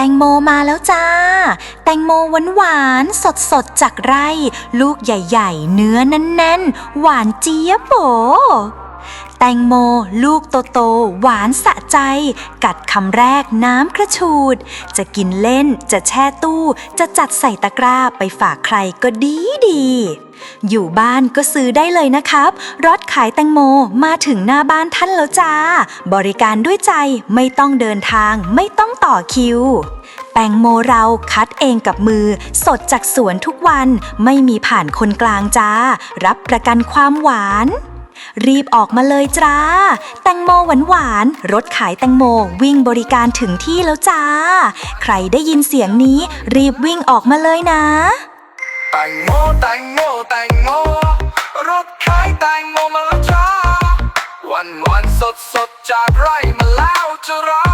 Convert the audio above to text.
แตงโมมาแล้วจ้า แตงโมหวานหวานสดสดจากไร่ ลูกใหญ่ ๆ เนื้อแน่นๆ หวานเจี๊ยบโบ แตงโม ลูกโตๆหวานสะใจ กัดคำแรกน้ำกระชูด จะกินเล่นจะแช่ตู้ จะจัดใส่ตะกร้าไปฝากใครก็ดีดี อยู่บ้านก็ซื้อได้เลยนะครับ รถขายแตงโมมาถึงหน้าบ้านท่านแล้วจ้า บริการด้วยใจไม่ต้องเดินทางไม่ต้องต่อคิวแตงโมเราคัดเองกับมือ สดจากสวนทุกวันไม่มีผ่านคนกลางจ้า รับประกันความหวาน รีบออกมาเลยจ้า แตงโมหวานหวานรถขายแตงโมวิ่งบริการถึงที่แล้วจ้า ใครได้ยินเสียงนี้ รีบวิ่งออกมาเลยนะ แตงโมแตงโมแตงโมรถขายแตงโมมาแล้วจ้า วันวันสดสดจากไร่มาแล้วจะรอ